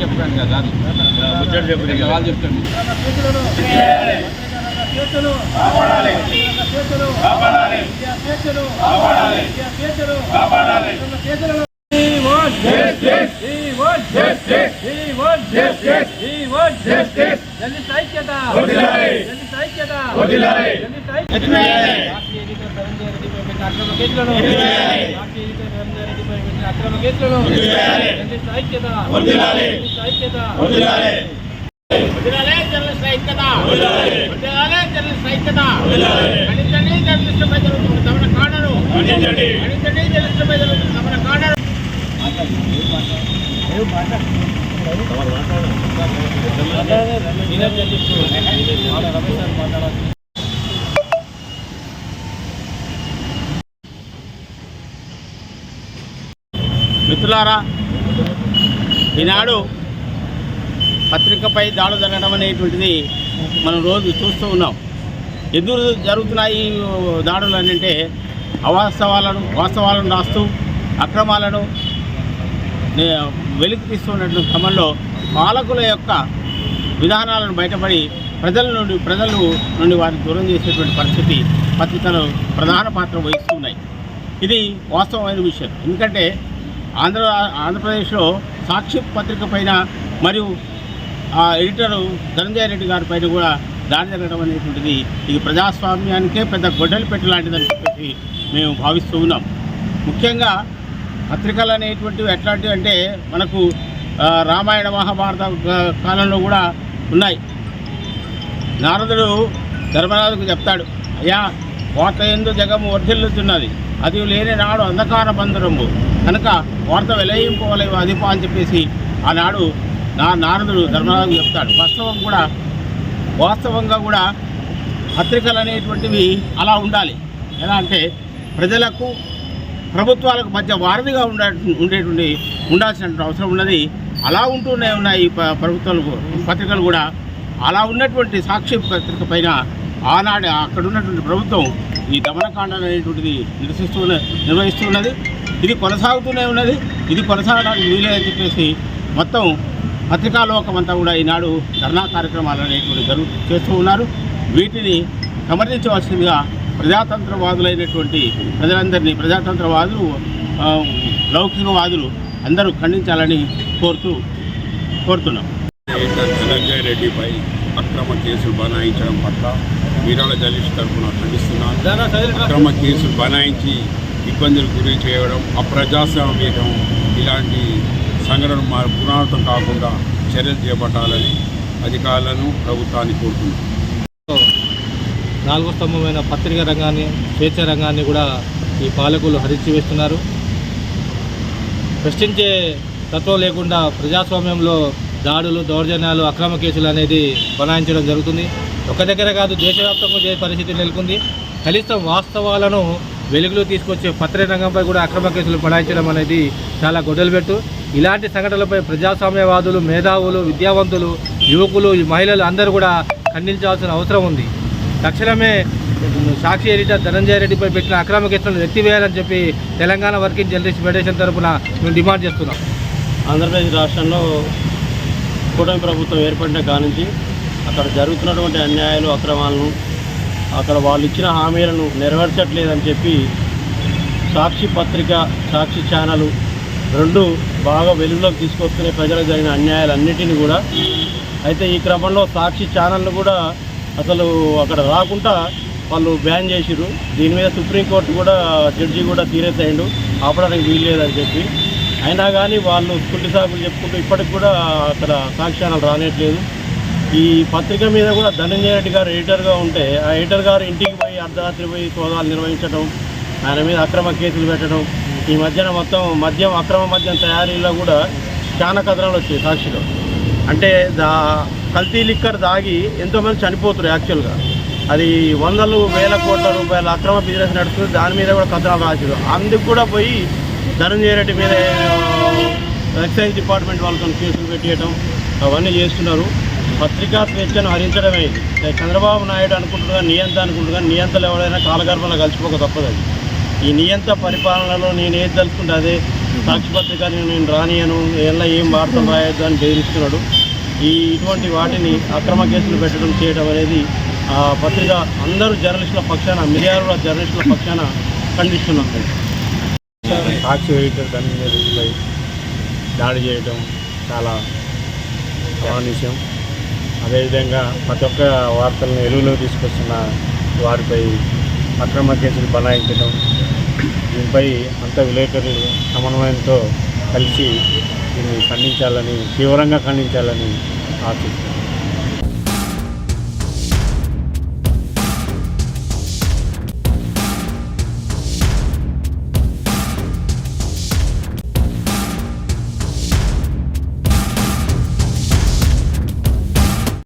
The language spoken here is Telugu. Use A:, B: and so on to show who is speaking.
A: చెప్పాను కదా ముచ్చట చెప్పు వాళ్ళు చెప్తాను
B: అక్రమ కేసులను. అక్రమ కేసులను. ఐక్యత. ఐక్యత.
C: జర్నలిస్ట్ ఐక్యత. జర్నలిస్ట్ ఐక్యత. ఖండించండి జర్నలిస్ట్ ప్రజలు తమ కాడను ఖండించండి జర్నలిస్ట్ ప్రజలు తమ కాడను
D: మాట్లాడాలి
B: రమేష్ సార్ మాట్లాడాలి
C: మిత్రులారా ఈనాడు పత్రికపై దాడులు జరగడం అనేటువంటిది మనం రోజు చూస్తూ ఉన్నాం. ఎందుకు జరుగుతున్నాయి దాడులు అని అంటే అవాస్తవాలను వాస్తవాలను రాస్తూ అక్రమాలను వెలికి తీస్తున్నటువంటి క్రమంలో పాలకుల యొక్క విధానాలను బయటపడి ప్రజల నుండి ప్రజలు నుండి వారిని దూరం చేసేటువంటి పరిస్థితి పత్రికలు ప్రధాన పాత్ర వహిస్తున్నాయి. ఇది వాస్తవమైన విషయం. ఎందుకంటే ఆంధ్ర ఆంధ్రప్రదేశ్లో సాక్షి పత్రిక పైన మరియు ఆ ఎడిటరు ధనంజయ రెడ్డి గారి పైన కూడా దాడి జరగడం అనేటువంటిది ఇది ప్రజాస్వామ్యానికే పెద్ద గొడ్డలి పెట్టలాంటిదని చెప్పేసి మేము భావిస్తూ ఉన్నాం. ముఖ్యంగా పత్రికలు అనేటువంటివి ఎట్లాంటివి అంటే మనకు రామాయణ మహాభారత కాలంలో కూడా ఉన్నాయి. నారదుడు ధర్మరాజుకు చెప్తాడు అయ్యా వార్త ఎందు జగము వర్ధిల్లుతున్నది అది లేని నాడు అంధకార బంధురము కనుక వార్త వెలయింపవలే అధిప అని చెప్పేసి ఆనాడు నా నారదుడు ధర్మరాజు చెప్తాడు. వాస్తవం కూడా వాస్తవంగా కూడా పత్రికలు అనేటువంటివి అలా ఉండాలి. ఎలా అంటే ప్రజలకు ప్రభుత్వాలకు మధ్య వారధిగా ఉండే ఉండేటువంటి ఉండాల్సిన అవసరం ఉన్నది. అలా ఉంటూనే ఉన్నాయి ఈ ప- ప్రభుత్వాలు పత్రికలు కూడా. అలా ఉన్నటువంటి సాక్షి పత్రిక పైన ఆనాడు అక్కడ ఉన్నటువంటి ప్రభుత్వం ఈ దమనకాండ అనేటువంటిది నిర్వహిస్తూ ఉన్నది. ఇది కొనసాగుతూనే ఉన్నది. ఇది కొనసాగడానికి వీలేదని చెప్పేసి మొత్తం పత్రికా లోకం అంతా కూడా ఈనాడు ధర్నా కార్యక్రమాలు అనేటువంటి జరుగు చేస్తూ ఉన్నారు. వీటిని సమర్థించవలసిందిగా ప్రజాతంత్రవాదులైనటువంటి ప్రజలందరినీ ప్రజాతంత్రవాదులు లౌకికవాదులు అందరూ ఖండించాలని కోరుతూ కోరుతున్నాం.
E: రెడ్డిపై అక్రమ కేసులు బనాయించడం పట్ల వీరాల జర్నలిస్ట్ తరఫున ఖండిస్తున్నాను. అక్రమ కేసులు బనాయించి ఇబ్బందులు గురి చేయడం అప్రజాస్వామ్యం ఇలాంటి సంఘటనలు మా పునరావృతం కాకుండా చర్యలు చేపట్టాలని అధికారులను ప్రభుత్వాన్ని కోరుతున్నాను.
B: నాలుగో స్తంభమైన పత్రికా రంగాన్ని స్వేచ్ఛ రంగాన్ని కూడా ఈ పాలకులు హరించి వేస్తున్నారు ప్రశ్నించే తత్వం లేకుండా ప్రజాస్వామ్యంలో దాడులు దౌర్జన్యాలు అక్రమ కేసులు అనేది బనాయించడం జరుగుతుంది. ఒక దగ్గర కాదు దేశవ్యాప్తంగా చేసే పరిస్థితి నెలకొంది. కనీసం వాస్తవాలను వెలుగులో తీసుకొచ్చే పత్ర రంగంపై కూడా అక్రమ కేసులు బనాయించడం అనేది చాలా గొడవలు ఇలాంటి సంఘటనలపై ప్రజాస్వామ్యవాదులు మేధావులు విద్యావంతులు యువకులు ఈ మహిళలు అందరూ కూడా ఖండించాల్సిన అవసరం ఉంది. తక్షణమే సాక్షి ఎడిటర్ ధనంజయ రెడ్డిపై పెట్టిన అక్రమ కేసులను ఎత్తివేయాలని చెప్పి తెలంగాణ వర్కింగ్ జర్నలిస్ట్ ఫెడరేషన్ తరఫున మేము డిమాండ్ చేస్తున్నాం.
D: ఆంధ్రప్రదేశ్ రాష్ట్రంలో కూటమి ప్రభుత్వం ఏర్పడిన కానుంచి అక్కడ జరుగుతున్నటువంటి అన్యాయాలు అక్రమాలను అక్కడ వాళ్ళు ఇచ్చిన హామీలను నెరవేర్చట్లేదని చెప్పి సాక్షి పత్రిక సాక్షి ఛానల్ రెండు బాగా వెలుగులోకి తీసుకొస్తున్న ప్రజలకు జరిగిన అన్యాయాలన్నిటిని కూడా అయితే ఈ క్రమంలో సాక్షి ఛానల్ను కూడా అసలు అక్కడ రాకుండా వాళ్ళు బ్యాన్ చేసిరు దీని మీద సుప్రీంకోర్టు కూడా జడ్జి కూడా తీరేసేయండు. ఆపడానికి వీల్లేదని చెప్పి అయినా కానీ వాళ్ళు కుట్టి సాగులు చెప్పుకుంటూ ఇప్పటికి కూడా అక్కడ సాక్ష్యాలు రానేట్లేదు. ఈ పత్రిక మీద కూడా ధనంజయ రెడ్డి గారు ఎడిటర్గా ఉంటే ఆ ఎడిటర్ గారు ఇంటికి పోయి అర్ధరాత్రి పోయి సోదాలు నిర్వహించడం ఆయన మీద అక్రమ కేసులు పెట్టడం ఈ మధ్యన మొత్తం మద్యం అక్రమ మద్యం తయారీలో కూడా చాలా కథనాలు వచ్చాయి సాక్షిలో. అంటే దా కల్తీ లిక్కర్ దాగి ఎంతోమంది చనిపోతారు యాక్చువల్గా. అది వందలు వేల కోట్ల రూపాయల అక్రమ బిజినెస్ నడుస్తుంది దాని మీద కూడా కథనాలు రాసారు. అందుకు కూడా పోయి ధనంజయ రెడ్డి మీద ఎక్సైజ్ డిపార్ట్మెంట్ వాళ్ళతో కేసులు పెట్టేయటం అవన్నీ చేస్తున్నారు. పత్రికా స్వేచ్ఛను హరించడమే ఇది. చంద్రబాబు నాయుడు అనుకుంటున్నా నియంత అనుకుంటున్నా నియంతలు ఎవరైనా కాలగర్భంలో కలిసిపోక తప్పదు అది. ఈ నియంత పరిపాలనలో నేను ఏది తలుచుకుంటే అదే. సాక్షిపత్రిక నేను రానియను ఎలా ఏం వార్తలు రాయొద్దు అని బెదిరిస్తున్నాడు. ఈ ఇటువంటి వాటిని అక్రమ కేసులు పెట్టడం చేయడం అనేది ఆ పత్రిక అందరూ జర్నలిస్టుల పక్షాన మిర్యాల జర్నలిస్టుల పక్షాన ఖండిస్తున్నాం
A: సాక్షి ఎడిటర్ ధనంజయపై దాడి చేయడం చాలా అమానుష్యం. అదేవిధంగా ప్రతి ఒక్క వార్తలను ఎలుగులో తీసుకొస్తున్న వారిపై అక్రమ కేసులు బనాయించడం దీనిపై అంత విలేకరులు సమన్వయంతో కలిసి దీన్ని ఖండించాలని తీవ్రంగా ఖండించాలని ఆశిస్తున్నాను